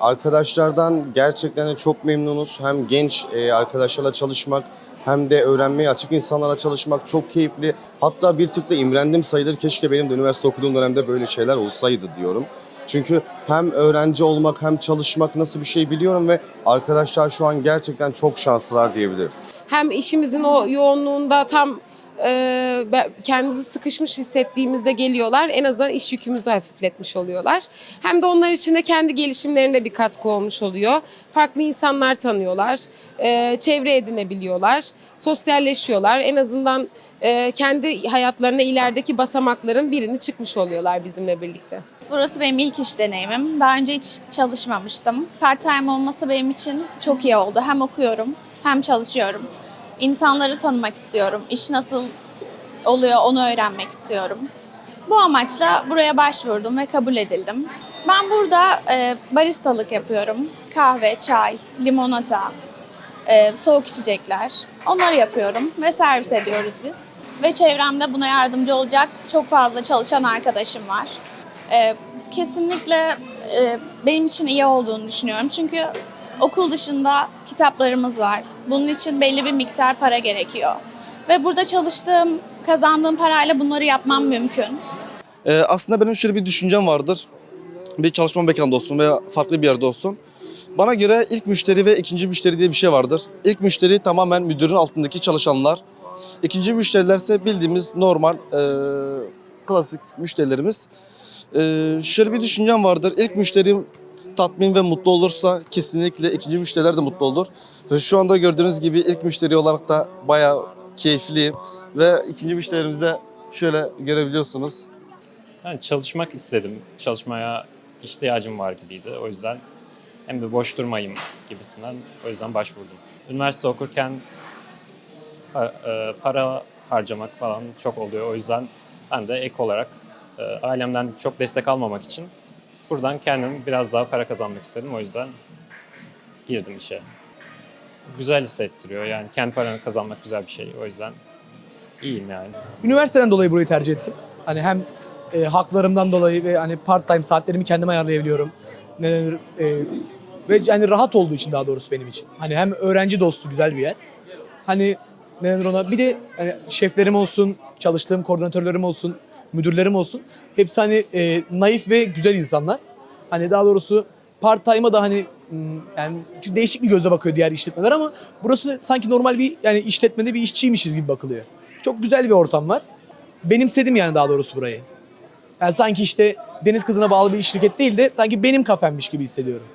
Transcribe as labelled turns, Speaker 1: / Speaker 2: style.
Speaker 1: Arkadaşlardan gerçekten çok memnunuz. Hem genç e, arkadaşlarla çalışmak hem de öğrenmeye açık insanlarla çalışmak çok keyifli. Hatta bir tık da imrendim sayılır. Keşke benim de üniversite okuduğum dönemde böyle şeyler olsaydı diyorum. Çünkü hem öğrenci olmak hem çalışmak nasıl bir şey biliyorum ve arkadaşlar şu an gerçekten çok şanslılar diyebilirim.
Speaker 2: hem işimizin o yoğunluğunda tam kendimizi sıkışmış hissettiğimizde geliyorlar. En azından iş yükümüzü hafifletmiş oluyorlar. Hem de onlar için de kendi gelişimlerine bir katkı olmuş oluyor. Farklı insanlar tanıyorlar, e, çevre edinebiliyorlar, sosyalleşiyorlar. En azından e, kendi hayatlarına ilerideki basamakların birini çıkmış oluyorlar bizimle birlikte.
Speaker 3: Burası benim ilk iş deneyimim. Daha önce hiç çalışmamıştım. Part time olması benim için çok iyi oldu. Hem okuyorum hem çalışıyorum. İnsanları tanımak istiyorum. İş nasıl oluyor onu öğrenmek istiyorum. Bu amaçla buraya başvurdum ve kabul edildim. Ben burada e, baristalık yapıyorum. Kahve, çay, limonata, e, soğuk içecekler. Onları yapıyorum ve servis ediyoruz biz. Ve çevremde buna yardımcı olacak çok fazla çalışan arkadaşım var. E, kesinlikle e, benim için iyi olduğunu düşünüyorum. Çünkü okul dışında kitaplarımız var. Bunun için belli bir miktar para gerekiyor. Ve burada çalıştığım, kazandığım parayla bunları yapmam mümkün.
Speaker 4: Ee, aslında benim şöyle bir düşüncem vardır. Bir çalışma mekanında olsun veya farklı bir yerde olsun. Bana göre ilk müşteri ve ikinci müşteri diye bir şey vardır. İlk müşteri tamamen müdürün altındaki çalışanlar. İkinci müşteriler ise bildiğimiz normal e, klasik müşterilerimiz. E, şöyle bir düşüncem vardır. İlk müşterim tatmin ve mutlu olursa kesinlikle ikinci müşteriler de mutlu olur. Ve şu anda gördüğünüz gibi ilk müşteri olarak da bayağı keyifliyim. Ve ikinci müşterimizi şöyle görebiliyorsunuz.
Speaker 5: Yani çalışmak istedim. Çalışmaya ihtiyacım var gibiydi. O yüzden hem de boş durmayayım gibisinden o yüzden başvurdum. Üniversite okurken pa- e, para harcamak falan çok oluyor. O yüzden ben de ek olarak e, ailemden çok destek almamak için buradan kendim biraz daha para kazanmak istedim. O yüzden girdim işe. Güzel hissettiriyor. Yani kendi paranı kazanmak güzel bir şey. O yüzden iyiyim yani.
Speaker 6: Üniversiteden dolayı burayı tercih ettim. Hani hem e, haklarımdan dolayı ve hani part time saatlerimi kendim ayarlayabiliyorum. Ne e, ve yani rahat olduğu için daha doğrusu benim için. Hani hem öğrenci dostu güzel bir yer. Hani ne denir ona bir de hani şeflerim olsun, çalıştığım koordinatörlerim olsun, müdürlerim olsun. Hepsi hani e, naif ve güzel insanlar. Hani daha doğrusu part time'a da hani hmm, yani değişik bir gözle bakıyor diğer işletmeler ama burası sanki normal bir yani işletmede bir işçiymişiz gibi bakılıyor. Çok güzel bir ortam var. Benimsedim yani daha doğrusu burayı. Yani sanki işte deniz kızına bağlı bir şirket değil de sanki benim kafemmiş gibi hissediyorum.